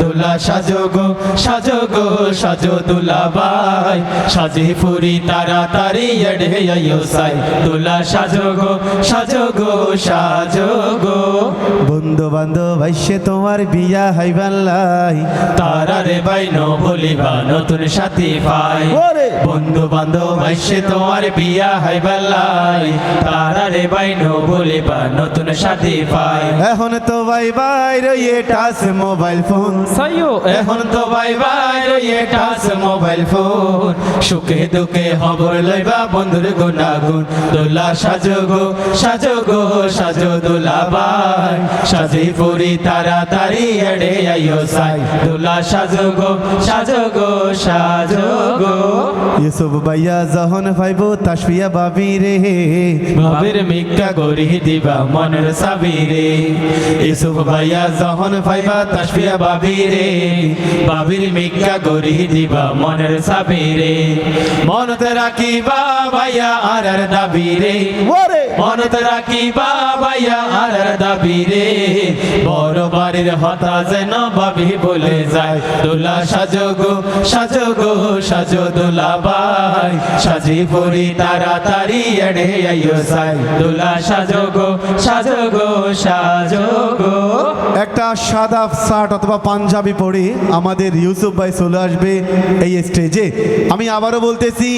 দোলা সাজো গো সাজো দোলা বাই সাজে ফুরি তাড়াতাড়ি এড়ে আইও সাই দোলা সাজো গো সাজো গো সাজো গো। বন্ধু বান্ধব ভাইসে তোমার বিয়া হাইবাল্লাই তারারে বাইনো বলিবা নতুন সাথী পাই! বন্ধু বান্ধব আইসে তোমার বিয়া হাই বেল্লাই। তারারে বাইনো বলিবা নতুন সাথী পাই। এখন তো ভাই ভাই রয়ে টাচ মোবাইল ফোন। সাইও এখন তো বাই বাই রয়ে টাচ মোবাইল ফোন। সুখে দুঃখে খবর লইবা বন্ধুর গুনাগুন দোলা সাজো গো সাজো দোলা বাই। সাজি পুরি তাড়াতাড়ি এড়ে আইও সাই। দোলা সাজো গো সাজো গো সাজো গো। ইউসুফ ভাইয়া যখন ভাইব তাসফিয়া বাবি রে। ভাবের মিক্কা গরি দিবা মনের সাবিরে। ইসুফ ভাইয়া যখন ভাইবা তাসফিয়া বাবিরে বাবির মিক্কা গরি দিবা মনের সাবিরে। মনতে রাখিবা ভাইয়া আর আর দাবিরে। ওরে। মনত রাখিবা ভাইয়া আর আর দাবিরে। বড় বাড়ির হতা যেন ভাবি বলে যায় দোলা সাজো গো সাজো গো সাজো দোলা বাই সাজি পরি তাড়াতাড়ি এড়ে আইও সাই দোলা সাজো গো একটা সাদা শার্ট অথবা পাঞ্জাবি পরে আমাদের ইউসুফ ভাই চলে আসবে এই স্টেজে আমি আবারও বলতেছি,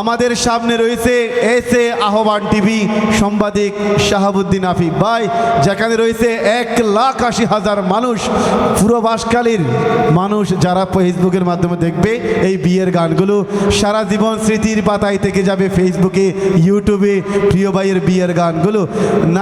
আমাদের সামনে রয়েছে এস এ আহ্বান টিভি সাংবাদিক শাহাবুদ্দিন আফিফ ভাই, যেখানে রয়েছে এক লাখ আশি হাজার মানুষ পূর্ববাসকালীর মানুষ যারা ফেসবুকের মাধ্যমে দেখবে এই বিয়ের গানগুলো। সারা জীবন স্মৃতির পাতায় থেকে যাবে ফেসবুকে, ইউটিউবে প্রিয় ভাইয়ের বিয়ের গানগুলো।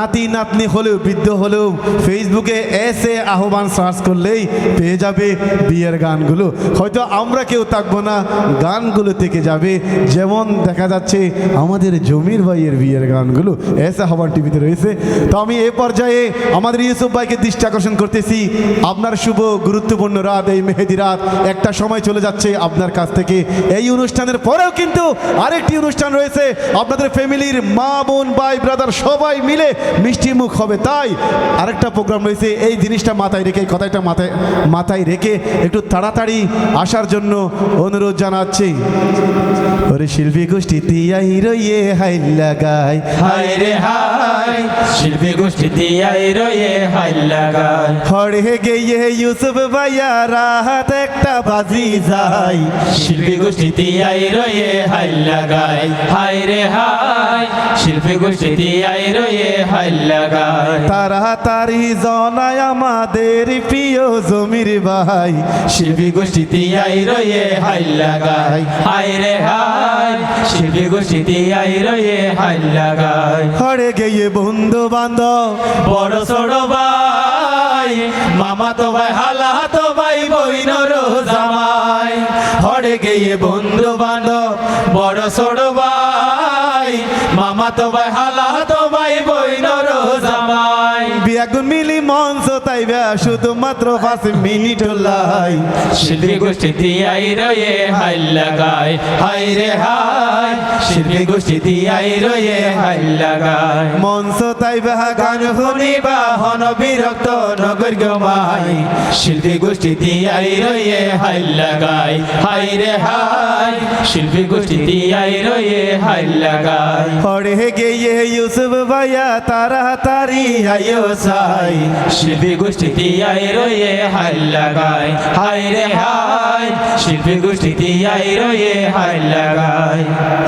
নাতি নাতনি হলেও, বৃদ্ধ হলেও ফেসবুকে এস এ আহ্বান সার্চ করলেই পেয়ে যাবে বিয়ের গানগুলো। হয়তো আমরা কেউ থাকব না, গানগুলো থেকে যাবে। যেমন দেখা যাচ্ছে আমাদের জমির ভাইয়ের বিয়ের গানগুলো এস আহ্বান টিভিতে রয়েছে। তো আমি এ পর্যায়ে আমাদের ইউসুফ ভাইকে দৃষ্টি আকর্ষণ করতেছি। আপনার শুভ গুরুত্বপূর্ণ রাত, এই মেহেদি রাত। একটা সময় চলে যাচ্ছে আপনার কাছ থেকে। এই অনুষ্ঠানের পরেও কিন্তু আরেকটি অনুষ্ঠান রয়েছে। আপনাদের ফ্যামিলির মা, বোন, ভাই, ব্রাদার সবাই মিলে মিষ্টি মুখ হবে। তাই আরেকটা প্রোগ্রাম রয়েছে এই জিনিসটা মাথায় রেখে কথাটা মাথায় মাথায় রেখে একটু তাড়াতাড়ি আসার জন্য অনুরোধ জানাচ্ছি। ওরে শিল্পী গোষ্ঠী তিয়াই রইয়ে হাই লাগাই। হাই রে হাই শিল্পী গোষ্ঠী দিয়াই রয়ে হাই লাগায় হরে গেয়ে ইউসুফ ভাইয়া রাহাত একটা বাজি যাই শিল্পী গোষ্ঠী দিয়াই রয়ে হাই লাগাই। হাই রে হাই শিল্পী গোষ্ঠী দিয়াই রয়ে হাই তাড়াতাড়ি জনায় আমাদের প্রিয় জমির ভাই। শিল্পী গোষ্ঠী দিয়াই রয়ে হাই লাগায়। হাই রে হাই শিল্পী গোষ্ঠী দিয়াই রয়ে হাই লাগায়। হরে গেয়ে বন্ধু বান্ধব বড় ছোট ভাই মামা তো ভাই হালা তো ভাই বইনর জামাই হরে গিয়ে বন্ধু বান্ধব বড় ছোট ভাই মামা তো ভাই হালা তো ভাই বইন রোজামাই বিয়াগুন মিলি মঞ্চ তাই ব্যা শুধুমাত্র পাঁচ মিনিট লাই। শিল্পী গোষ্ঠী দিয়াই রয়ে হাই লাগায় হাই রে হাই শিল্পী গোষ্ঠী দিয়াই রয়ে হাই লাগায় মঞ্চ তাই ব্যা গান শুনিবা হন বিরক্ত নগর গমাই। শিল্পী গোষ্ঠী দিয়াই রয়ে হাই লাগাই। হাই রে হাই শিল্পী গোষ্ঠী দিয়াই রয়ে হাই লাগাই। হরে গেয়ে ইউসুফ ভাইয়া তাড়াতাড়ি আইও সাই শিল্পী গোষ্ঠী দিয়াই রয়ে হাই লাগাই। হাই রে হাই শিল্পী গোষ্ঠী দিয়াই রয়ে হাই লাগাই।